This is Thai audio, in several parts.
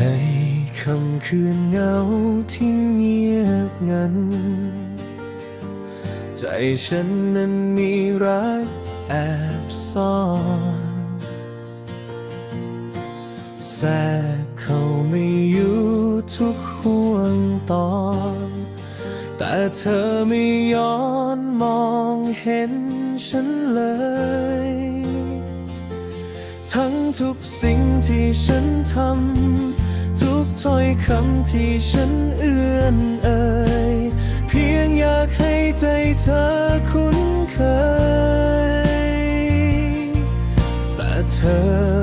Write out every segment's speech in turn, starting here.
ในค่ำคืนเงาที่เงียบงัน ใจฉันนั้นมีรักแอบซ่อนแทรกเข้าไม่อยู่ทุกห่วงตอน แต่เธอไม่ย้อนมองเห็นฉันเลยทั้งทุกสิ่งที่ฉันทำ ถ้อยคำที่ฉันเอื้อนเอ่ยเพียงอยากให้ใจเธอคุ้นเคย แต่เธอ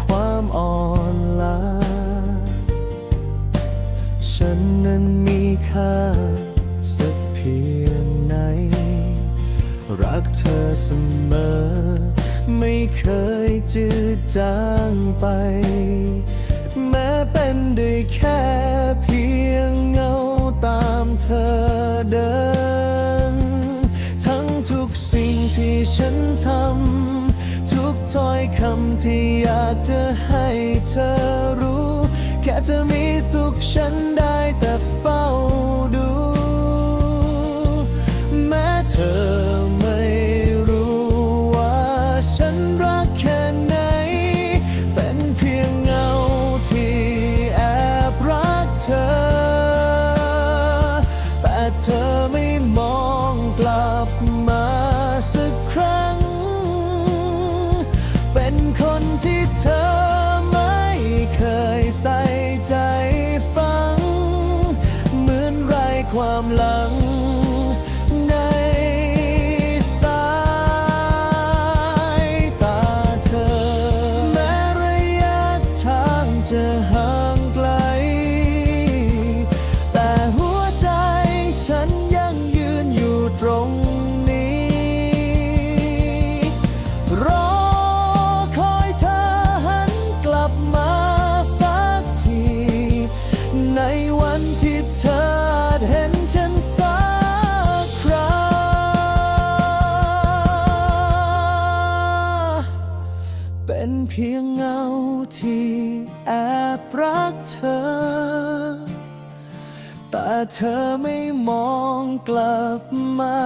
ความอ่อนล้า ฉันนั้นมีค่าสักเพียงไหน รักเธอเสมอ ไม่เคยจืดจางไป แม้เป็นได้แค่เพียงเงาตามเธอเดิน ทั้งทุกสิ่งที่ฉันทำ ถ้อยคำที่อยากจะให้เธอรู้ แค่จะมีสุขฉันได้แต่เฝ้าดู แม้เธอไม่รู้ว่าฉันรักแค่ไหน เป็นเพียงเงาที่แอบรักเธอ แต่เธอไม่ ที่เธอไม่เคยใส่ใจฟัง เหมือนไรความหลัง พียงเงาที่แอบรักเธอ แต่เธอไม่มองกลับมา